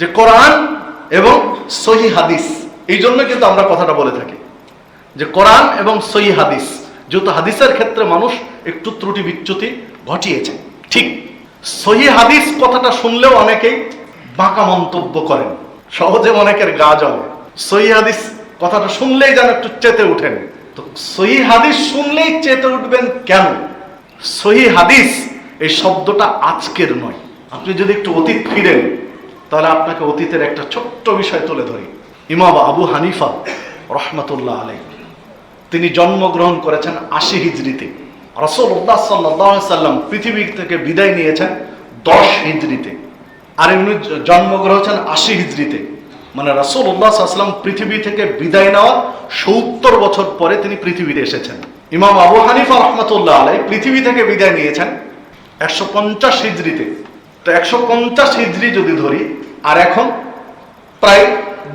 যে কোরআন এবং সহি হাদিস, এই জন্য কিন্তু আমরা কথাটা বলে থাকি। যে কোরআন এবং সহি হাদিস, যেহেতু হাদিসের ক্ষেত্রে মানুষ একটু ত্রুটি বিচ্যুতি ঘটিয়েছে। ঠিক সহি হাদিস কথাটা শুনলেও অনেকেই বাঁকা মন্তব্য করেন। সহজে অনেকের গা জ্বলে সহি হাদিস কথাটা শুনলেই যেন একটু চেতে উঠেন। তো সহি হাদিস শুনলেই চেতে উঠবেন কেন? সহি হাদিস এই শব্দটা আজকের নয়। আপনি যদি একটু অতীত ফিরেন তাহলে আপনাকে অতীতের একটা ছোট্ট বিষয় তুলে ধরি। ইমাম আবু হানিফা রহমতুল্লাহ আলাই তিনি জন্মগ্রহণ করেছেন আশি হিজড়িতে। রসুল্লাহ সাল্লাহ সাল্লাম পৃথিবী থেকে বিদায় নিয়েছেন দশ হিজড়িতে। আর এমনি জন্মগ্রহণ আশি হিজড়িতে। মানে রসুল সাল্লাম পৃথিবী থেকে বিদায় নেওয়ার সত্তর বছর পরে তিনি পৃথিবীতে এসেছেন। ইমাম আবু হানিফা রহমতুল্লাহ আলাই পৃথিবী থেকে বিদায় নিয়েছেন একশো পঞ্চাশ হিজড়িতে। তো একশো পঞ্চাশ হিজড়ি যদি ধরি আর এখন প্রায়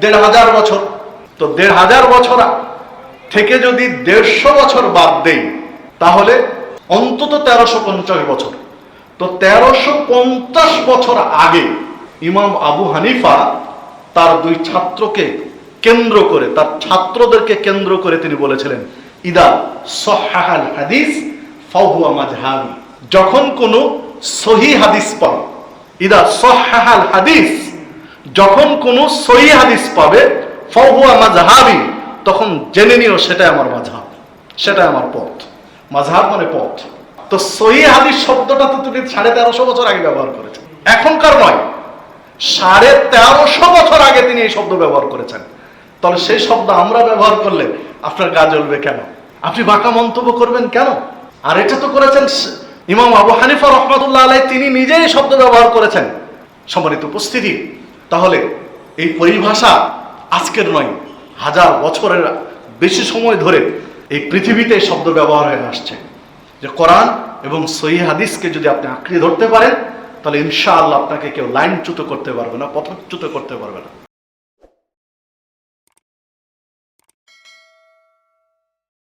দেড় হাজার বছর। তো দেড় হাজার বছর থেকে যদি দেড়শো বছর বাদ দেই, তাহলে অন্তত তেরোশো পঞ্চাশ বছর। তো তেরোশো পঞ্চাশ বছর আগে ইমাম আবু হানিফা তার দুই ছাত্রকে কেন্দ্র করে, তার ছাত্রদেরকে কেন্দ্র করে তিনি বলেছিলেন, ইদা সহাহাল হাদিস ফাহুয়া মাজহাবি। যখন কোনো সহি হাদিস পাবে ইদা সহাহাল হাদিস যখন কোনো সহি হাদিস পাবে, ফাহুয়া মাজহাবি তখন জেনে নিও সেটাই আমার মাঝহাব সেটাই আমার পথ। মাঝহাব মানে পথ। তো সহি হাদিস শব্দটা তো তুমি সাড়ে তেরোশো বছর আগে ব্যবহার করেছেন এখনকার নয়, সাড়ে তেরোশো বছর আগে তিনি এই শব্দ ব্যবহার করেছেন। তাহলে সেই শব্দ আমরা ব্যবহার করলে আপনার গা জ্বলবে কেন? আপনি বাঁকা মন্তব্য করবেন কেন? আর এটা তো করেছেন ইমাম আবু হানিফা রহমতুল্লাহ আলাই তিনি নিজেই শব্দ ব্যবহার করেছেন। সম্মানিত উপস্থিতি তাহলে এই পরিভাষা আজকের নয়, হাজার বছরের বেশি সময় ধরে এই পৃথিবীতে শব্দ ব্যবহার হয়ে আসছে। যে কোরআন এবং সহি হাদিসকে যদি আপনি আঁকড়ে ধরতে পারেন, তাহলে ইনশাআল্লাহ আপনাকে কেউ লাইনচ্যুত করতে পারবে না, পথচ্যুত করতে পারবে না।